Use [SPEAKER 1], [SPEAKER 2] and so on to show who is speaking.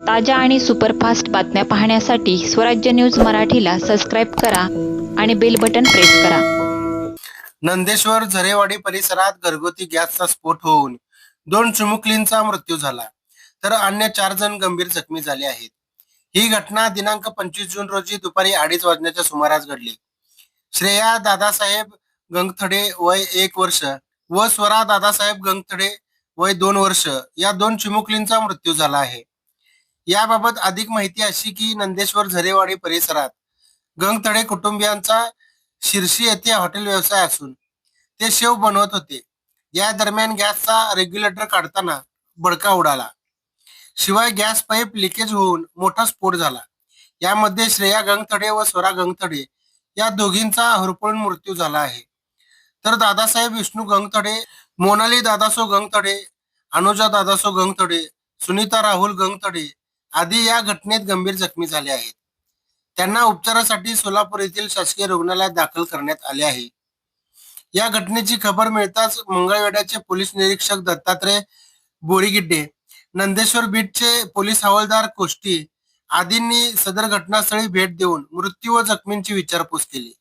[SPEAKER 1] ताज्या आणि सुपरफास्ट बातम्या पाहण्यासाठी स्वराज्य न्यूज मराठीला सबस्क्राईब करा आणि बेल बटन प्रेस करा.
[SPEAKER 2] नंदेश्वर झरेवाडी परिसरात घरगुती गॅसचा स्फोट होऊन दोन चिमुकलींचा मृत्यू झाला. तर अन्य चार जण गंभीर जखमी झाले आहेत. ही घटना दिनांक पंचवीस जून रोजी दुपारी अडीच वाजण्याच्या सुमारास घडली. श्रेया दादासाहेब गंगथडे वय एक वर्ष व स्वरा दादासाहेब गंगथडे वय दोन वर्ष या दोन चिमुकलींचा मृत्यू झाला आहे. याबाबत अधिक माहिती अशी की नंदेश्वर झरेवाडी परिसरात गंगतडे कुटुंबियांचा शिर्शी येथे हॉटेल व्यवसाय असून ते शेव बनवत होते. या दरम्यान गॅसचा रेग्युलेटर काढताना बडका उडाला. शिवाय गॅस पाईप लिकेज होऊन मोठा स्फोट झाला. यामध्ये श्रेया गंगथडे व स्वरा गंगथडे या दोघींचा हरपळून मृत्यू झाला आहे. तर दादासाहेब विष्णू गंगथडे मोनाली दादासो गंगथडे अनुजा दादासो गंगथडे सुनीता राहुल गंगथडे आधी या घटनेत गंभीर जखमी झाले आहेत. त्यांना उपचारासाठी सोलापूर येथील शासकीय रुग्णालयात दाखल करण्यात आले आहे. या घटनेची खबर मिळताच मंगळवेढ्याचे पोलीस निरीक्षक दत्तात्रय बोरीगिड्डे नंदेश्वर बीटचे पोलीस हवालदार कोष्टी आदींनी सदर घटनास्थळी भेट देऊन मृत्यू व जखमींची विचारपूस केली.